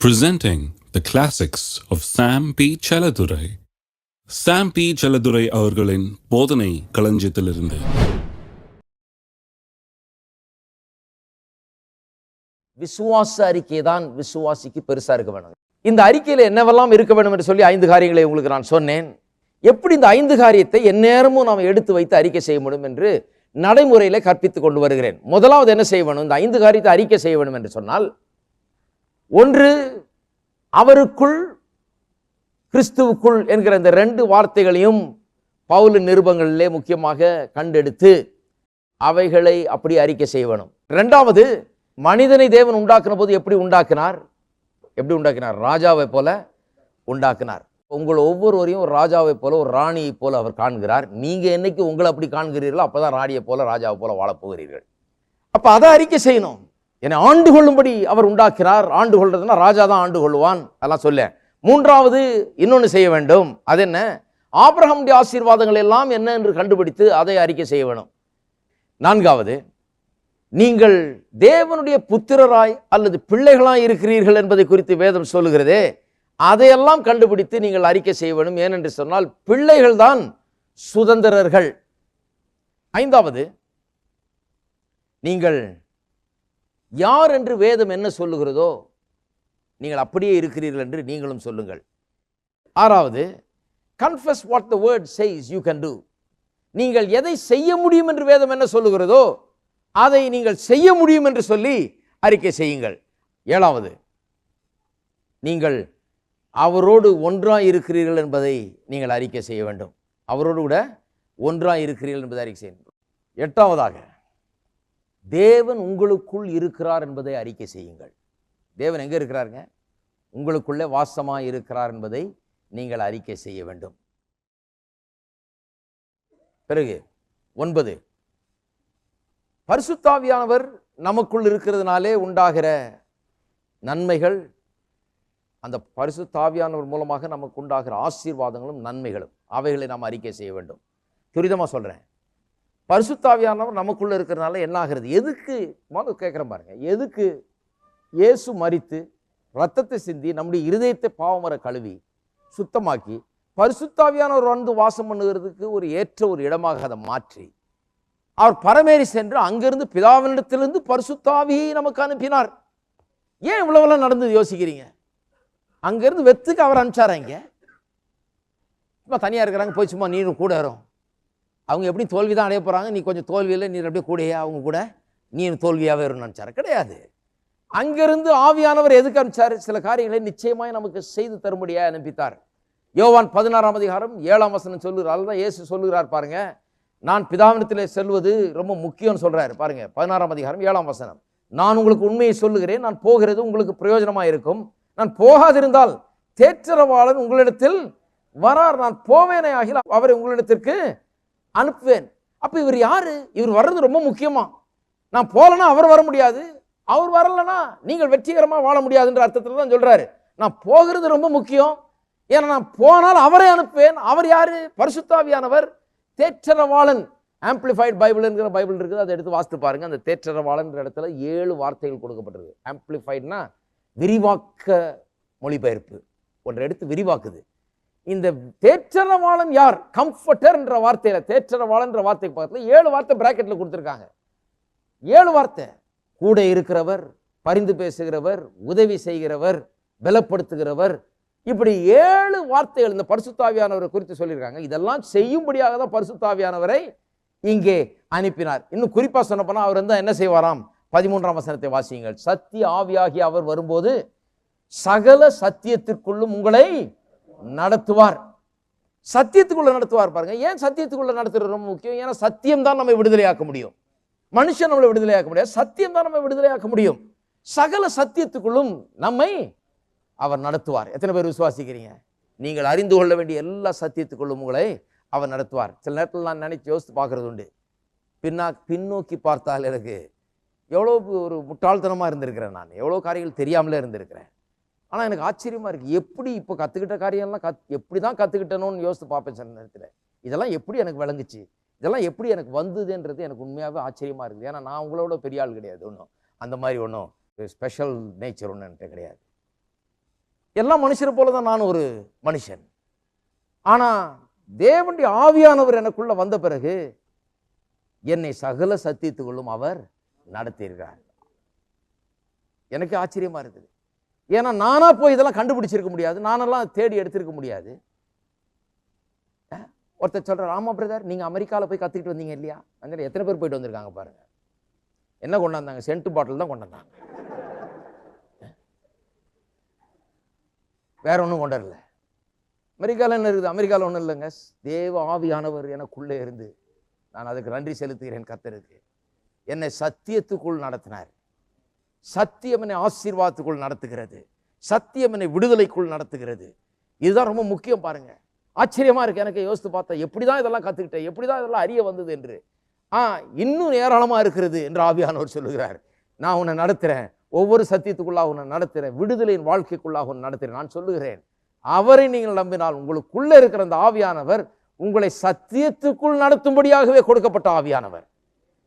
presenting the classics of Sam P. Chaladurai. Sam P. Chaladurai அவர்களின் போதனை களஞ்சியத்திலிருந்து விசுவாச அறிக்கை தான் விசுவாசிக்கு பெருசா இருக்க வேணும் இந்த அறிக்கையில் என்னவெல்லாம் இருக்க வேண்டும் என்று சொல்லி ஐந்து காரியங்களை உங்களுக்கு நான் சொன்னேன் எப்படி இந்த ஐந்து காரியத்தை எந்நேரமும் நாம் எடுத்து வைத்து அறிக்கை செய்ய முடியும் என்று நடைமுறையில் கற்பித்துக் கொண்டு வருகிறேன் முதலாவது என்ன செய்ய வேணும் இந்த ஐந்து காரியத்தை அறிக்கை செய்ய வேண்டும் என்று சொன்னால் ஒன்று அவருக்குள் கிறிஸ்துவுக்குள் என்கிற இந்த ரெண்டு வார்த்தைகளையும் பவுலின் நிருபங்களிலே முக்கியமாக கண்டெடுத்து அவைகளை அப்படி அறிக்கை செய்ய வேணும் மனிதனை தேவன் உண்டாக்குன போது எப்படி உண்டாக்கினார்? எப்படி உண்டாக்கினார்? ராஜாவை போல உண்டாக்கினார். உங்கள் ஒவ்வொருவரையும் ஒரு ராஜாவை போல ஒரு ராணியை போல அவர் காண்கிறார். நீங்க என்னைக்கு உங்களை அப்படி காண்கிறீர்களோ அப்பதான் ராணியை போல ராஜாவை போல வாழப்போகிறீர்கள் போகிறீர்கள். அதை அறிக்கை செய்யணும். என்னை ஆண்டு கொள்ளும்படி அவர் உண்டாக்கிறார். ஆண்டு கொள்றதுன்னா ராஜா தான் ஆண்டு கொள்வான் அதெல்லாம் சொல்ல. மூன்றாவது இன்னொன்று செய்ய வேண்டும். அது என்ன? ஆபிரகமுடைய ஆசீர்வாதங்கள் எல்லாம் என்ன என்று கண்டுபிடித்து அதை அறிக்கை செய்ய வேணும். நான்காவது நீங்கள் தேவனுடைய புத்திரராய் அல்லது பிள்ளைகளாய் இருக்கிறீர்கள் என்பதை குறித்து வேதம் சொல்லுகிறதே அதையெல்லாம் கண்டுபிடித்து நீங்கள் அறிக்கை செய்ய வேண்டும் ஏனென்று சொன்னால் பிள்ளைகள் தான் சுதந்திரர்கள். ஐந்தாவது நீங்கள் யார் என்று வேதம் என்ன சொல்லுகிறதோ நீங்கள் அப்படியே இருக்கிறீர்கள் என்று நீங்களும் சொல்லுங்கள். ஆறாவது confess what the word says you can do நீங்கள் எதை செய்ய முடியும் என்று வேதம் என்ன சொல்லுகிறதோ அதை நீங்கள் செய்ய முடியும் என்று சொல்லி அறிக்கை செய்யுங்கள். ஏழாவது நீங்கள் அவரோடு ஒன்றாக இருக்கிறீர்கள் என்பதை நீங்கள் அறிக்கை செய்ய வேண்டும். அவரோடு கூட ஒன்றாக இருக்கிறீர்கள் என்பதை அறிக்கை செய்ய வேண்டும். எட்டாவதாக தேவன் உங்களுக்குள் இருக்கிறார் என்பதை அறிக்கை செய்யுங்கள். தேவன் எங்கே இருக்கிறாருங்க? உங்களுக்குள்ளே வாசமாக இருக்கிறார் என்பதை நீங்கள் அறிக்கை செய்ய வேண்டும். பிறகு ஒன்பது. பரிசுத்தாவியானவர் நமக்குள் இருக்கிறதுனாலே உண்டாகிற நன்மைகள் அந்த பரிசுத்தாவியானவர் மூலமாக நமக்கு உண்டாகிற ஆசீர்வாதங்களும் நன்மைகளும் அவைகளை நாம் அறிக்கை செய்ய வேண்டும். துரிதமாக சொல்கிறேன் பரிசுத்தாவியானவர் நமக்குள்ளே இருக்கிறனால என்ன ஆகிறது? எதுக்கு? முதல்ல கேட்குறேன் பாருங்க. எதுக்கு இயேசு மரித்து ரத்தத்தை சிந்தி நம்முடைய இருதயத்தை பாவமர கழுவி சுத்தமாக்கி பரிசுத்தாவியானவர் வந்து வாசம் பண்ணுகிறதுக்கு ஒரு ஏற்ற ஒரு இடமாக அதை மாற்றி அவர் பரமேறி சென்று அங்கிருந்து பிதாவினிடத்திலிருந்து பரிசுத்தாவியை நமக்கு அனுப்பினார். ஏன் இவ்வளவெல்லாம் நடந்தது யோசிக்கிறீங்க? அங்கேருந்து வெத்துக்கு அவர் அனுப்பிச்சாராங்க சும்மா தனியாக இருக்கிறாங்க போய் சும்மா நீரும் கூட வரும். அவங்க எப்படி தோல்வி தான் அடைய போகிறாங்க நீ கொஞ்சம் தோல்வியில் நீர் அப்படியே கூடயே அவங்க கூட. நீ தோல்வியாகவே வரும்னு நினச்சாரு. கிடையாது. அங்கிருந்து ஆவியானவர் எதுக்கு அனுப்பிச்சார்? சில காரியங்களை நிச்சயமாய் நமக்கு செய்து தரும்படியாக அனுப்பித்தார். யோவான் பதினாறாம் அதிகாரம் ஏழாம் வசனம் சொல்லுகிறார். அதுதான் இயேசு சொல்லுகிறார் பாருங்க. நான் பிதாவினத்தில் செல்வது ரொம்ப முக்கியம்னு சொல்கிறார் பாருங்க பதினாறாம் அதிகாரம் ஏழாம் வசனம். நான் உங்களுக்கு உண்மையை சொல்லுகிறேன். நான் போகிறது உங்களுக்கு பிரயோஜனமாக இருக்கும். நான் போகாதிருந்தால் தேற்றரவாளன் உங்களிடத்தில் வரார். நான் போவேனே ஆகிய அவரை உங்களிடத்திற்கு அனுப்புவேன். அப்போ இவர் யார்? இவர் வர்றது ரொம்ப முக்கியமா. நான் போகலன்னா அவர் வர முடியாது. அவர் வரலன்னா நீங்கள் வெற்றிகரமாக வாழ முடியாதுன்ற அர்த்தத்தில் தான் சொல்கிறாரு நான் போகிறது ரொம்ப முக்கியம். ஏன்னா நான் போனால் அவரை அனுப்புவேன். அவர் யார்? பரிசுத்தாவியானவர். தேற்றரவாளன். ஆம்பிளிஃபைட் பைபிள்ங்கிற பைபிள் இருக்குது. அதை எடுத்து வாசித்து பாருங்க. அந்த தேற்றரவாளன்ற இடத்துல ஏழு வார்த்தைகள் கொடுக்கப்பட்டிருக்கு. ஆம்பிளிஃபைட்னா விரிவாக்க மொழிபெயர்ப்பு. ஒன்றை எடுத்து விரிவாக்குது. இந்த தேற்றரவாளன் யார்? கம்ஃபர்டர் என்ற வார்த்தையில தேற்றரவாளன் வார்த்தைக்கு பக்கத்தில் ஏழு வார்த்தை பிராக்கெட்ல கொடுத்துருக்காங்க. ஏழு வார்த்தை. கூட இருக்கிறவர் பரிந்து பேசுகிறவர் உதவி செய்கிறவர் பலப்படுத்துகிறவர். இப்படி ஏழு வார்த்தைகள் இந்த பரிசுத்தாவியானவரை குறித்து சொல்லியிருக்காங்க. இதெல்லாம் செய்யும்படியாக தான் பரிசுத்தாவியானவரை இங்கே அனுப்பினார். இன்னும் குறிப்பாக சொன்ன அவர் வந்து என்ன செய்வாராம்? பதிமூன்றாம் வசனத்தை வாசியுங்கள். சத்திய ஆவியாகி அவர் வரும்போது சகல சத்தியத்திற்குள்ளும் உங்களை நடத்துவார். சத்தியத்துக்குள்ள நடத்துவார் பாருங்க. ஏன் சத்தியத்துக்குள்ள நடத்துறது ரொம்ப முக்கியம்? ஏன்னா சத்தியம் தான் நம்ம விடுதலையாக்க முடியும். மனுஷன் நம்மளை விடுதலையாக்க முடியாது. சத்தியம் தான் நம்ம விடுதலையாக்க முடியும். சகல சத்தியத்துக்குள்ளும் நம்மை அவர் நடத்துவார். எத்தனை பேர் விசுவாசிக்கிறீங்க? நீங்கள் அறிந்து கொள்ள வேண்டிய எல்லா சத்தியத்துக்குள்ளும் உங்களை அவர் நடத்துவார். சில நேரத்தில் நான் நினைச்சு யோசித்து பார்க்கறது உண்டு. பின்னா பின்னோக்கி பார்த்தால் எனக்கு எவ்வளோ ஒரு முட்டாள்தனமாக இருந்திருக்கிறேன் நான். எவ்வளோ காரியங்கள் தெரியாமலே இருந்திருக்கிறேன். ஆனால் எனக்கு ஆச்சரியமாக இருக்குது எப்படி இப்போ கற்றுக்கிட்ட காரியம்லாம் கத் எப்படி தான் கற்றுக்கிட்டணும்னு யோசித்து பார்ப்பேன் சில நேரத்தில். இதெல்லாம் எப்படி எனக்கு விளங்குச்சு? இதெல்லாம் எப்படி எனக்கு வந்ததுன்றது எனக்கு உண்மையாகவே ஆச்சரியமாக இருக்குது. ஏன்னா நான் உங்களோட பெரிய ஆள் கிடையாது ஒன்றும் அந்த மாதிரி ஒன்றும் ஸ்பெஷல் நேச்சர் ஒன்று என்கிட்ட கிடையாது. எல்லா மனுஷரை போல தான் நான் ஒரு மனுஷன். ஆனால் தேவனுடைய ஆவியானவர் எனக்குள்ள வந்த பிறகு என்னை சகல சத்தியத்துக்குள்ளும் அவர் நடத்தியிருக்கிறார் எனக்கு ஆச்சரியமாக இருக்குது. ஏன்னா நானாக போய் இதெல்லாம் கண்டுபிடிச்சிருக்க முடியாது. நானெல்லாம் தேடி எடுத்திருக்க முடியாது. ஒருத்தர் சொல்கிறார் ஆமாம் பிரதர் நீங்கள் அமெரிக்காவில் போய் கற்றுக்கிட்டு வந்தீங்க இல்லையா? அங்கே எத்தனை பேர் போயிட்டு வந்திருக்காங்க பாருங்கள் என்ன கொண்டாந்தாங்க சென்ட் பாட்டில் தான் கொண்டாந்தாங்க வேற ஒன்றும் கொண்டு அமெரிக்காவில் என்ன இருக்குது? அமெரிக்காவில் ஒன்றும் இல்லைங்க. தேவ ஆவியானவர் எனக்குள்ளே இருந்து நான் அதுக்கு நன்றி செலுத்துகிறேன் கத்தருக்கு. என்னை சத்தியத்துக்குள் நடத்தினார். சத்தியமனை ஆசீர்வாதத்துக்குள் நடத்துகிறது. சத்தியமனை விடுதலைக்குள் நடத்துகிறது. இதுதான் ரொம்ப முக்கியம் பாருங்க. ஆச்சரியமாக இருக்குது எனக்கு யோசித்து பார்த்தா எப்படி தான் இதெல்லாம் கற்றுக்கிட்டேன் எப்படி தான் இதெல்லாம் அறிய வந்தது என்று. ஆ இன்னும் ஏராளமாக இருக்கிறது என்று ஆவியானவர் சொல்லுகிறார். நான் உன்னை நடத்துகிறேன் ஒவ்வொரு சத்தியத்துக்குள்ளாக உன்னை நடத்துகிறேன் விடுதலையின் வாழ்க்கைக்குள்ளாக உன்னை நடத்துகிறேன் நான் சொல்லுகிறேன். அவரை நீங்கள் நம்பினால் உங்களுக்குள்ளே இருக்கிற அந்த ஆவியானவர் உங்களை சத்தியத்துக்குள் நடத்தும்படியாகவே கொடுக்கப்பட்ட ஆவியானவர்.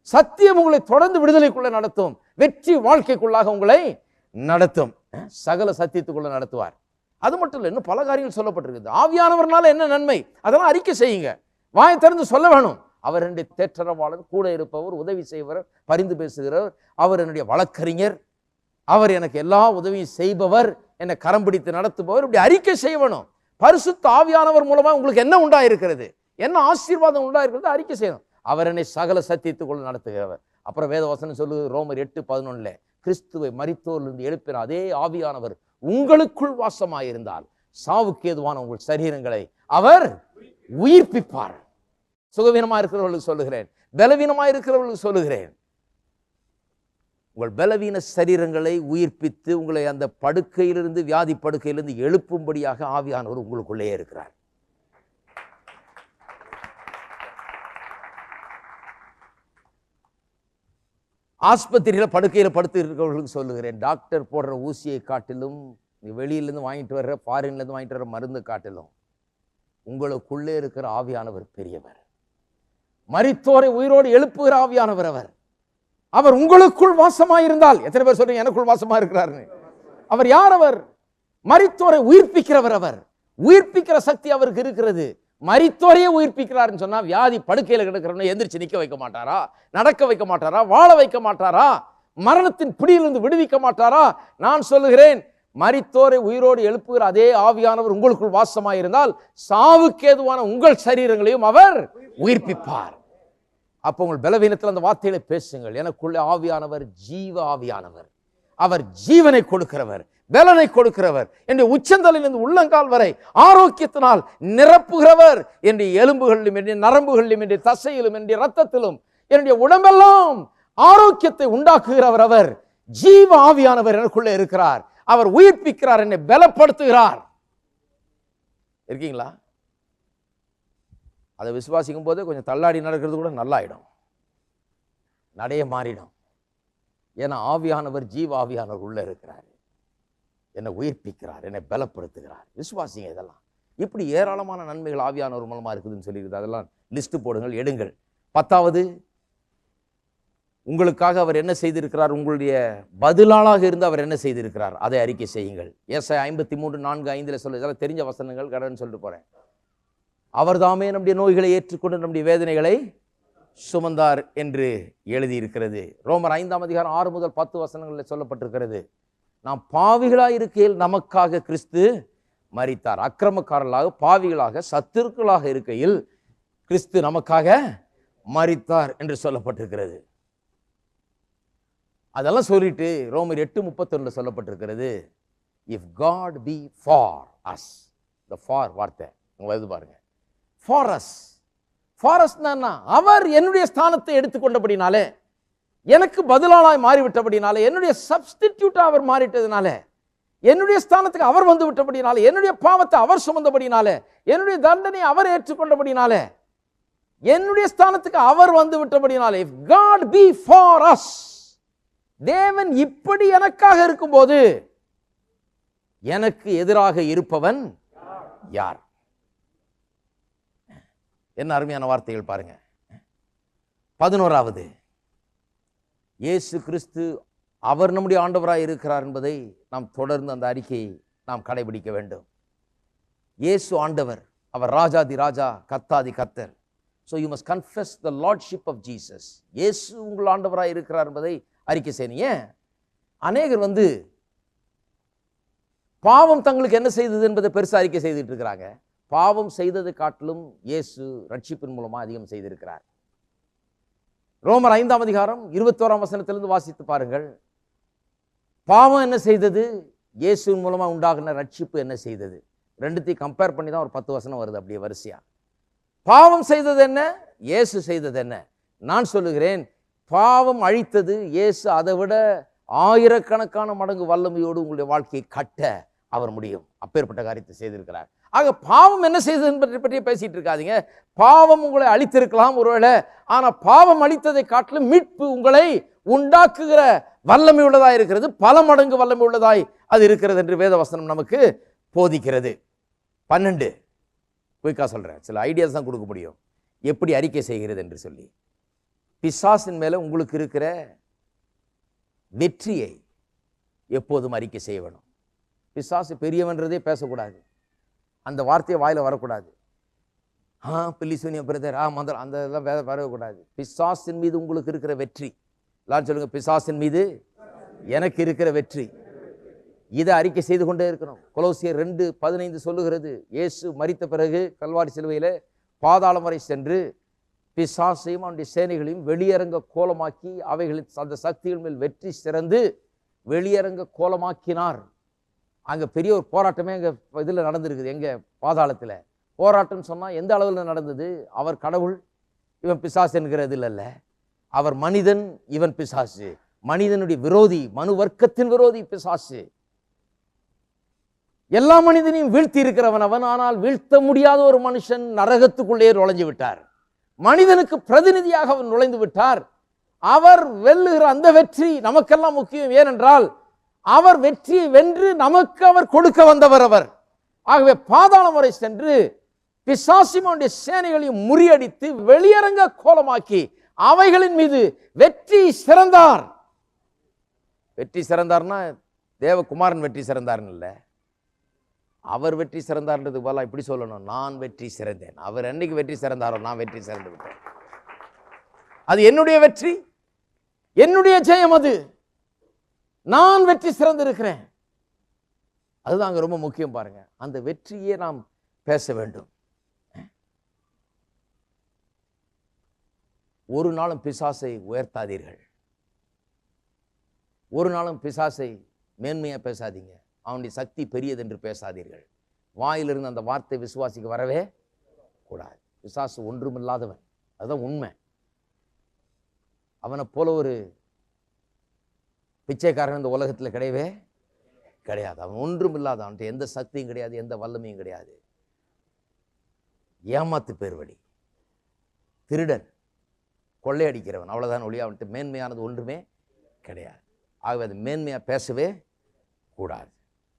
சத்தியம் உங்களை தொடர்ந்து விடுதலைக்குள்ளே நடத்தும். வெற்றி வாழ்க்கைக்குள்ளாக உங்களை நடத்தும். சகல சத்தியத்துக்குள்ள நடத்துவார். அது மட்டும் இல்லை இன்னும் பல காரியங்கள் சொல்லப்பட்டிருக்குது. ஆவியானவர்னால என்ன நன்மை? அதெல்லாம் அறிக்கை செய்யுங்க. வாயை திறந்து சொல்ல வேணும். அவர் என்னுடைய தேற்றரவாளர் கூட இருப்பவர் உதவி செய்வர் பரிந்து பேசுகிறவர் அவர் என்னுடைய வழக்கறிஞர் அவர் எனக்கு எல்லா உதவியும் செய்பவர் என்னை கரம் பிடித்து நடத்துபவர் இப்படி அறிக்கை செய்ய வேணும். பரிசுத்த ஆவியானவர் மூலமாக உங்களுக்கு என்ன உண்டாயிருக்கிறது? என்ன ஆசீர்வாதம் உண்டாயிருக்கிறது? அறிக்கை செய்யணும். அவர் என்னை சகல சத்தியத்துக்குள் நடத்துகிறவர். அப்புறம் வேதவாசனம் சொல்லுது ரோமர் எட்டு பதினொன்னுல கிறிஸ்துவை மறித்தோரிலிருந்து எழுப்பின அதே ஆவியானவர் உங்களுக்குள் வாசமாயிருந்தால் சாவுக்கு ஏதுவான உங்கள் சரீரங்களை அவர் உயிர்ப்பிப்பார். சுகவீனமா இருக்கிறவர்களுக்கு சொல்லுகிறேன் பலவீனமாக இருக்கிறவர்களுக்கு சொல்லுகிறேன். உங்கள் பலவீன சரீரங்களை உயிர்ப்பித்து உங்களை அந்த படுக்கையிலிருந்து வியாதி படுக்கையிலிருந்து எழுப்பும்படியாக ஆவியானவர் உங்களுக்குள்ளே இருக்கிறார். ஆஸ்பத்திரியில் படுக்கையில் படுத்து இருக்கிறவர்களுக்கு சொல்லுகிறேன். டாக்டர் போடுற ஊசியை காட்டிலும் நீ வெளியிலேருந்து வாங்கிட்டு வர்ற ஃபாரின்லேருந்து வாங்கிட்டு வர்ற மருந்து காட்டிலும் உங்களுக்குள்ளே இருக்கிற ஆவியானவர் பெரியவர். மரித்தோரை உயிரோடு எழுப்புகிற ஆவியானவர் அவர். அவர் உங்களுக்குள் வாசமாக இருந்தால் எத்தனை பேர் சொல்றீங்க எனக்குள் வாசமாக இருக்கிறாருன்னு அவர் யார் அவர்? மரித்தோரை உயிர்ப்பிக்கிறவர் அவர். உயிர்ப்பிக்கிற சக்தி அவருக்கு இருக்கிறது. மரித்தோரையே உயிர்ப்பிக்கிறாருன்னு சொன்னால் வியாதி படுக்கையில் கிடக்கிறவனை எந்திரிச்சு நிற்க வைக்க மாட்டாரா? நடக்க வைக்க மாட்டாரா? வாழ வைக்க மாட்டாரா? மரணத்தின் பிடியிலிருந்து விடுவிக்க மாட்டாரா? நான் சொல்லுகிறேன் மரித்தோரை உயிரோடு எழுப்புகிற அதே ஆவியானவர் உங்களுக்குள் வாசமாயிருந்தால் சாவுக்கு ஏதுவான உங்கள் சரீரங்களையும் அவர் உயிர்ப்பிப்பார். அப்போ உங்கள் பலவீனத்தில் அந்த வார்த்தைகளை பேசுங்கள். எனக்குள்ளே ஆவியானவர் ஜீவ ஆவியானவர். அவர் ஜீவனை கொடுக்கிறவர். வேலனை கொடுக்கிறவர். என்னுடைய உச்சந்தலிலிருந்து உள்ளங்கால் வரை ஆரோக்கியத்தினால் நிரப்புகிறவர். என்னுடைய எலும்புகளிலும் என்னுடைய நரம்புகளிலும் என்னுடைய தசையிலும் என்னுடைய ரத்தத்திலும் என்னுடைய உடம்பெல்லாம் ஆரோக்கியத்தை உண்டாக்குகிறவர் அவர். ஜீவ ஆவியானவர் எனக்குள்ளே இருக்கிறார். அவர் உயிர்ப்பிக்கிறார் என்னை பலப்படுத்துகிறார். இருக்கீங்களா? அதை விசுவாசிக்கும் போது கொஞ்சம் தள்ளாடி நடக்கிறது கூட நல்லாயிடும். நடைய மாறிடும். ஏன்னா ஆவியானவர் ஜீவ ஆவியானவர் உள்ளே இருக்கிறார். என்னை உயிர்ப்பிக்கிறார் என்னை பலப்படுத்துகிறார். விசுவாசிங்க இதெல்லாம். இப்படி ஏராளமான நன்மைகள் ஆவியானவர் மூலமாக இருக்குதுன்னு சொல்லியிருக்குது. அதெல்லாம் லிஸ்ட்டு போடுங்கள் எடுங்கள். பத்தாவது உங்களுக்காக அவர் என்ன செய்திருக்கிறார்? உங்களுடைய பதிலாளாக இருந்து அவர் என்ன செய்திருக்கிறார்? அதை அறிக்கை செய்யுங்கள். ஏசாய் ஐம்பத்தி மூன்று நான்கு ஐந்தில் சொல்ல இதெல்லாம் தெரிஞ்ச வசனங்கள் கடன் சொல்லிட்டு போகிறேன் அவர் தாமே நம்முடைய நோய்களை ஏற்றுக்கொண்டு நம்முடைய வேதனைகளை சுமந்தார் என்று எழுதியிருக்கிறது. ரோமர் ஐந்தாம் அதிகாரம் ஆறு முதல் பத்து வசனங்களில் சொல்லப்பட்டிருக்கிறது. நாம் பாவிகளாக இருக்கையில் நமக்காக கிறிஸ்து மறித்தார் அக்கிரமக்காரர்களாக பாவிகளாக சத்துருக்களாக இருக்கையில் கிறிஸ்து நமக்காக மறித்தார் என்று சொல்லப்பட்டிருக்கிறது. அதெல்லாம் சொல்லிட்டு ரோமர் எட்டு முப்பத்தொன்னுல சொல்லப்பட்டிருக்கிறது. If God be for us இந்த ஃபார் வார்த்தை உங்களை இது பாருங்க. ஃபார் அஸ் ஃபார் அவர் என்னுடைய ஸ்தானத்தை எடுத்துக்கொண்டபடினாலே எனக்கு பதிலாளாய் மாறிவிட்டபடினால என்னுடைய சப்ஸ்டிடியூட்டாக அவர் மாறிட்டதுனால என்னுடைய ஸ்தானத்துக்கு அவர் வந்து விட்டபடினால என்னுடைய பாவத்தை அவர் சுமந்தபடினால என்னுடைய தண்டனை அவர் ஏற்றுக்கொண்டபடினால என்னுடைய ஸ்தானத்துக்கு அவர் வந்து விட்டபடினால if God be for us தேவன் இப்படி எனக்காக இருக்கும்போது எனக்கு எதிராக இருப்பவன் யார்? என்ன அருமையான வார்த்தைகள் பாருங்க. பதினோராவது இயேசு கிறிஸ்து அவர் நம்முடைய ஆண்டவராக இருக்கிறார் என்பதை நாம் தொடர்ந்து அந்த அறிக்கையை நாம் கடைபிடிக்க வேண்டும். இயேசு ஆண்டவர் அவர் ராஜாதி ராஜா கத்தாதி கத்தர். So you must confess the lordship of Jesus இயேசு உங்கள் ஆண்டவராக இருக்கிறார் என்பதை அறிக்கை செய்யணும். ஏன்? அநேகர் வந்து பாவம் தங்களுக்கு என்ன செய்தது என்பதை பெருசாக அறிக்கை செய்துட்டு இருக்கிறாங்க. பாவம் செய்ததை காட்டிலும் இயேசு ரட்சிப்பின் மூலமாக அதிகம் செய்திருக்கிறார். ரோமர் ஐந்தாம் அதிகாரம் இருபத்தோராம் வசனத்திலிருந்து வாசித்து பாருங்கள். பாவம் என்ன செய்தது? இயேசுவின் மூலமா உண்டாகின ரட்சிப்பு என்ன செய்தது? ரெண்டுத்தையும் கம்பேர் பண்ணி தான் ஒரு பத்து வசனம் வருது அப்படியே வரிசையா. பாவம் செய்தது என்ன? இயேசு செய்தது என்ன? நான் சொல்லுகிறேன் பாவம் அழித்தது இயேசு அதை விட ஆயிரக்கணக்கான மடங்கு வல்லமையோடு உங்களுடைய வாழ்க்கையை கட்ட அவர் முடியும். அப்பேற்பட்ட காரியத்தை செய்திருக்கிறார். ஆக பாவம் என்ன செய்தது என்பதை பற்றி பேசிகிட்டு இருக்காதீங்க. பாவம் உங்களை அழித்திருக்கலாம் ஒருவேளை. ஆனால் பாவம் அழித்ததை காட்டிலும் மீட்பு உங்களை உண்டாக்குகிற வல்லமை உள்ளதாக இருக்கிறது. பல மடங்கு வல்லமை உள்ளதாய் அது இருக்கிறது என்று வேதவசனம் நமக்கு போதிக்கிறது. பன்னெண்டு. குயிக்காக சொல்கிறேன் சில ஐடியாஸ் தான் கொடுக்க முடியும். எப்படி அறிக்கை செய்கிறது என்று சொல்லி. பிசாசின் மேலே உங்களுக்கு இருக்கிற வெற்றியை எப்போதும் அறிக்கை செய்ய வேணும். பிசாசு பெரியவன்றதே பேசக்கூடாது. அந்த வார்த்தையை வாயில் வரக்கூடாது. ஆ பில்லிசூனிய பிரதர் ஆ மந்திரம் அந்த இதெல்லாம் வேற வரக்கூடாது. பிசாசின் மீது உங்களுக்கு இருக்கிற வெற்றி. எல்லாரும் சொல்லுங்க பிசாசின் மீது எனக்கு இருக்கிற வெற்றி. இதை அறிக்கை செய்து கொண்டே இருக்கணும். கொலோசியர் ரெண்டு பதினைந்து சொல்லுகிறது இயேசு மறித்த பிறகு கல்வாரி சிலுவையில் பாதாளம் வரை சென்று பிசாசையும் அவனுடைய சேனைகளையும் வெளியரங்க கோலமாக்கி அவைகளின் அந்த சக்திகள் மேல் வெற்றி சிறந்து வெளியரங்க கோலமாக்கினார். அங்கே பெரிய ஒரு போராட்டமே எங்கள் இதில் நடந்திருக்குது. எங்கள் பாதாளத்தில். போராட்டம்னு சொன்னால் எந்த அளவில் நடந்தது? அவர் கடவுள் இவன் பிசாசு என்கிறது இல்லைல்ல அவர் மனிதன் இவன் பிசாசு. மனிதனுடைய விரோதி மனு வர்க்கத்தின் விரோதி பிசாசு. எல்லா மனிதனையும் வீழ்த்தி இருக்கிறவன் அவன். ஆனால் வீழ்த்த முடியாத ஒரு மனுஷன் நரகத்துக்குள்ளே நுழைஞ்சு விட்டார். மனிதனுக்கு பிரதிநிதியாக அவன் நுழைந்து விட்டார். அவர் வெல்லுகிற அந்த வெற்றி நமக்கெல்லாம் முக்கியம். ஏனென்றால் அவர் வெற்றியை வென்று நமக்கு அவர் கொடுக்க வந்தவர் அவர். ஆகவே பாதாளம் வரை சென்று பிசாசிமனுடைய சேனைகளையும் முறியடித்து வெளியரங்க கோலமாக்கி அவைகளின் மீது வெற்றி சிறந்தார். வெற்றி சிறந்தார்னா தேவகுமாரன் வெற்றி சிறந்தார்னு இல்லை. அவர் வெற்றி சிறந்தார்ன்றது போல இப்படி சொல்லணும். நான் வெற்றி சிறந்தேன். அவர் என்னைக்கு வெற்றி சிறந்தாரோ நான் வெற்றி சிறந்து விட்டேன். அது என்னுடைய வெற்றி. என்னுடைய ஜெயம் அது. நான் வெற்றி சிறந்திருக்கிறேன். அதுதான் அங்க ரொம்ப முக்கியம் பாருங்க. அந்த வெற்றியே நாம் பேச வேண்டும். ஒரு நாளும் பிசாசை உயர்த்தாதீர்கள். ஒரு நாளும் பிசாசை மேன்மையா பேசாதீங்க. அவனுடைய சக்தி பெரியது என்று பேசாதீர்கள். வாயிலிருந்து அந்த வார்த்தை விசுவாசிக்கு வரவே கூடாது. பிசாசு ஒன்றுமில்லாதவன். அதுதான் உண்மை. அவனை போல ஒரு பிச்சைக்காரன் இந்த உலகத்தில் கிடையவே கிடையாது. அவன் ஒன்றும் இல்லாத அவன்கிட்ட எந்த சக்தியும் கிடையாது எந்த வல்லமையும் கிடையாது. ஏமாத்து பேர் திருடன். கொள்ளையடிக்கிறவன் அவ்வளோதான் ஒழிய அவன்கிட்ட மேன்மையானது ஒன்றுமே கிடையாது. ஆகவே அது மேன்மையாக பேசவே கூடாது.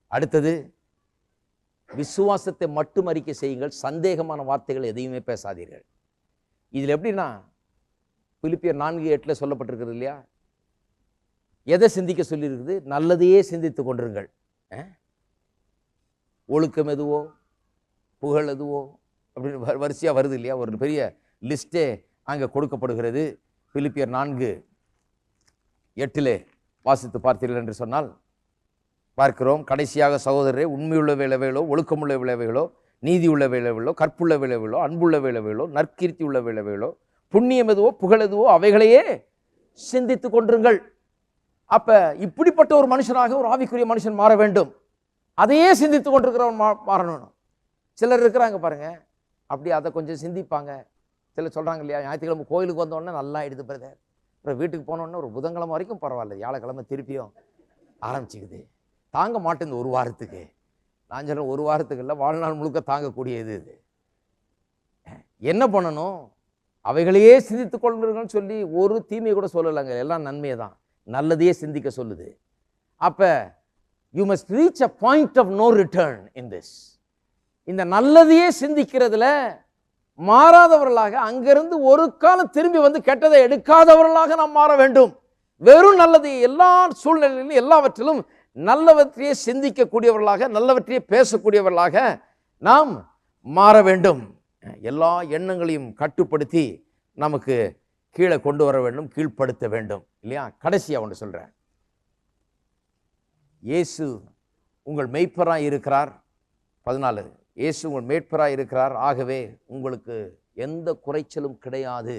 அடுத்தது விசுவாசத்தை மட்டும் அறிக்கை செய்யுங்கள். சந்தேகமான வார்த்தைகள் எதையுமே பேசாதீர்கள். இதில் எப்படின்னா பிலிப்பியர் நான்கு எட்டில் சொல்லப்பட்டிருக்கிறது இல்லையா? எதை சிந்திக்க சொல்லியிருக்குது? நல்லதையே சிந்தித்து கொண்டிருங்கள். ஒழுக்கம் எதுவோ? புகழ் எதுவோ? அப்படின்னு வரிசையாக வருது இல்லையா? ஒரு பெரிய லிஸ்ட்டே அங்கே கொடுக்கப்படுகிறது. பிலிப்பியர் நான்கு எட்டிலே வாசித்து பார்த்தீர்கள் என்று சொன்னால் பார்க்கிறோம் கடைசியாக சகோதரரே உண்மையுள்ள விளைவுகளோ ஒழுக்கமுள்ள விளைவுகளோ நீதியுள்ள விளைவுகளோ கற்புள்ள விளைவுகளோ அன்புள்ள விளைவுகளோ நற்கீர்த்தி உள்ள விளைவுகளோ புண்ணியம் எதுவோ புகழ் எதுவோ அவைகளையே சிந்தித்து கொண்டிருங்கள். அப்ப இப்படிப்பட்ட ஒரு மனுஷனாக ஒரு ஆவிக்குரிய மனுஷன் மாற வேண்டும். அதையே சிந்தித்து கொண்டிருக்கிறவன் மா மாறணும். சிலர் இருக்கிறாங்க பாருங்க. அப்படி அதை கொஞ்சம் சிந்திப்பாங்க. சிலர் சொல்றாங்க இல்லையா ஞாயிற்றுக்கிழமை கோயிலுக்கு வந்தோடனே நல்லா ஆயிடுது பிரதர் அப்புறம் வீட்டுக்கு போனோடனே ஒரு புதன்கிழமை வரைக்கும் பரவாயில்ல வியாழக்கிழமை திருப்பியும் ஆரம்பிச்சுக்குது. தாங்க மாட்டேன் ஒரு வாரத்துக்கு. நான் சொல்றேன் ஒரு வாரத்துக்கு இல்லை வாழ்நாள் முழுக்க தாங்கக்கூடியது இது. என்ன பண்ணணும்? அவைகளையே சிந்தித்துக் கொள்கிறீர்கள்னு சொல்லி ஒரு தீமையை கூட சொல்லலைங்க. எல்லாம் நன்மையை தான் நல்லதையே சிந்திக்க சொல்லுது. அப்போ you must reach a point of no return in this இந்த நல்லதையே சிந்திக்கிறதுல மாறாதவர்களாக அங்கிருந்து ஒரு காலம் திரும்பி வந்து கெட்டதை எடுக்காதவர்களாக நாம் மாற வேண்டும். வெறும் நல்லது எல்லா சூழ்நிலையிலும் எல்லாவற்றிலும் நல்லவற்றையே சிந்திக்கக்கூடியவர்களாக நல்லவற்றையே பேசக்கூடியவர்களாக நாம் மாற வேண்டும். எல்லா எண்ணங்களையும் கட்டுப்படுத்தி நமக்கு கீழே கொண்டு வர வேண்டும் கீழ்ப்படுத்த வேண்டும் இல்லையா? கடைசியாக ஒன்று சொல்கிறேன் இயேசு உங்கள் மெய்ப்பராக இருக்கிறார். பதினாலு இயேசு உங்கள் மேய்ப்பராக இருக்கிறார். ஆகவே உங்களுக்கு எந்த குறைச்சலும் கிடையாது.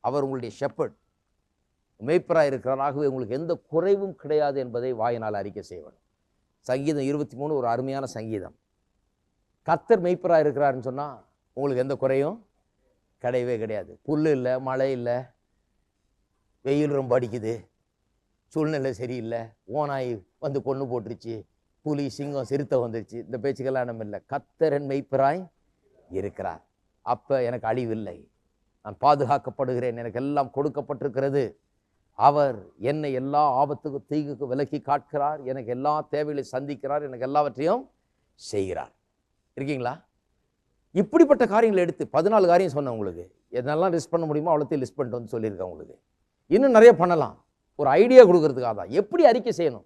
அவர் உங்களுடைய ஷெப்பர்ட் மெய்ப்பராக இருக்கிறார். ஆகவே உங்களுக்கு எந்த குறைவும் கிடையாது என்பதை வாயினால் அறிக்கை செய்வேன். சங்கீதம் இருபத்தி மூணு ஒரு அருமையான சங்கீதம். கத்தர் மெய்ப்பராக இருக்கிறாருன்னு சொன்னால் உங்களுக்கு எந்த குறையும்? கிடையவே கிடையாது. புல் இல்லை மழை இல்லை வெயில் ரொம்ப அடிக்குது. சூழ்நிலை சரியில்லை. ஓனாய் வந்து கொன்று போட்டுருச்சு. புலி சிங்கம் சிறுத்தை வந்துருச்சு. இந்த பேச்சுக்கெல்லாம் நம்ம இல்லை. கத்தரன் மெய்ப்பராய் இருக்கிறார். அப்போ எனக்கு அழிவில்லை. நான் பாதுகாக்கப்படுகிறேன். எனக்கு எல்லாம் கொடுக்கப்பட்டிருக்கிறது. அவர் என்னை எல்லா ஆபத்துக்கும் தீங்குக்கு விலக்கி காட்கிறார் எனக்கு எல்லா தேவைகளை சந்திக்கிறார். எனக்கு எல்லாவற்றையும் செய்கிறார். இருக்கீங்களா? இப்படிப்பட்ட காரியங்களை எடுத்து பதினாலு காரியம் சொன்னேன் உங்களுக்கு. எதெல்லாம் லிஸ்ட் பண்ண முடியுமோ அவ்வளோத்தையும் லிஸ்ட் பண்ணிட்டு வந்து சொல்லியிருக்கேன் உங்களுக்கு. இன்னும் நிறைய பண்ணலாம். ஒரு ஐடியா கொடுக்கறதுக்காக தான். எப்படி அறிக்கை செய்யணும்?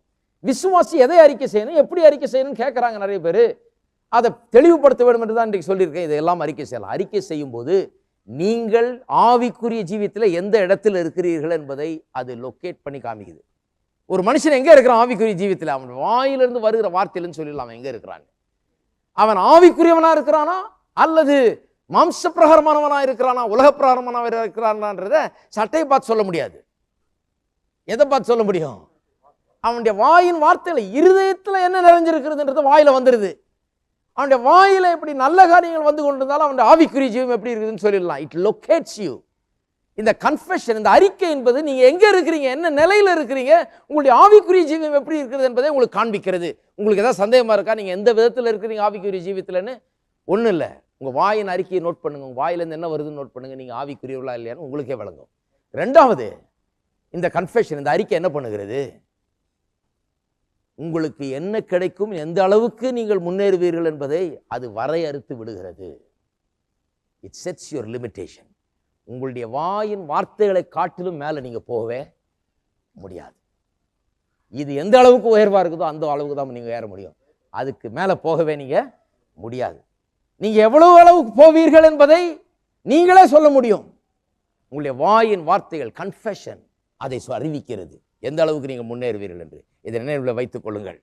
விசுவாசி எதை அறிக்கை செய்யணும்? எப்படி அறிக்கை செய்யணும்னு கேட்குறாங்க நிறைய பேர். அதை தெளிவுபடுத்த வேண்டும் என்று தான் இன்றைக்கு சொல்லியிருக்கேன். இதெல்லாம் அறிக்கை செய்யலாம். அறிக்கை செய்யும்போது நீங்கள் ஆவிக்குரிய ஜீவியத்தில் எந்த இடத்துல இருக்கிறீர்கள் என்பதை அது லொக்கேட் பண்ணி காமிக்குது. ஒரு மனுஷன் எங்கே இருக்கிறான் ஆவிக்குரிய ஜீவியத்தில்? அவன் வாயிலிருந்து வருகிற வார்த்தையிலன்னு சொல்லிடலாம். அவன் எங்கே இருக்கிறான் அவன் ஆவிக்குரியவனாக இருக்கிறானா? அல்லது மாம்ச பிரகாரமானவனாக இருக்கிறானா உலக பிரகாரமானவன் இருக்கிறானான்றத சட்டையை பார்த்து சொல்ல முடியாது. எதை பார்த்து சொல்ல முடியும்? அவனுடைய வாயின் வார்த்தையில் இருதயத்தில் என்ன நிறைஞ்சிருக்கிறதுன்றது வாயில் வந்துடுது அவனுடைய வாயில் எப்படி நல்ல காரியங்கள் வந்து கொண்டிருந்தாலும் அவனுடைய ஆவிக்குரிய ஜீவம் எப்படி இருக்குதுன்னு சொல்லிடலாம். இட் லொக்கேட்ஸ் யூ இந்த கன்ஃபெஷன் இந்த அறிக்கை என்பது நீங்கள் எங்கே இருக்கிறீங்க என்ன நிலையில் இருக்கிறீங்க உங்களுடைய ஆவிக்குரிய ஜீவம் எப்படி இருக்கிறது என்பதை உங்களுக்கு காண்பிக்கிறது. உங்களுக்கு எதாவது சந்தேகமாக இருக்கா? நீங்கள் எந்த விதத்தில் இருக்கிறீங்க ஆவிக்குரிய ஜீவத்தில்னு ஒன்றும் இல்லை. உங்கள் வாயின் அறிக்கையை நோட் பண்ணுங்க. உங்கள் வாயிலேருந்து என்ன வருதுன்னு நோட் பண்ணுங்க. நீங்கள் ஆவிக்குரியவர்களா இல்லையான்னு உங்களுக்கே விளங்கும். ரெண்டாவது இந்த கன்ஃபெஷன் இந்த அறிக்கை என்ன பண்ணுகிறது? உங்களுக்கு என்ன கிடைக்கும் எந்த அளவுக்கு நீங்கள் முன்னேறுவீர்கள் என்பதை அது வரையறுத்து விடுகிறது. இட் செட்ஸ் யுவர் லிமிட்டேஷன் உங்களுடைய வாயின் வார்த்தைகளை காட்டிலும் மேலே நீங்கள் போகவே முடியாது. இது எந்த அளவுக்கு உயர்வாக இருக்குதோ அந்த அளவுக்கு தான் நீங்கள் ஏற முடியும். அதுக்கு மேலே போகவே நீங்கள் முடியாது. நீங்கள் எவ்வளவு அளவுக்கு போவீர்கள் என்பதை நீங்களே சொல்ல முடியும். உங்களுடைய வாயின் வார்த்தைகள் கன்ஃபெஷன் அதை அறிவிக்கிறது. எந்த அளவுக்கு நீங்கள் முன்னேறுவீர்கள் என்று. இதை நினைவில் வைத்துக் கொள்ளுங்கள்.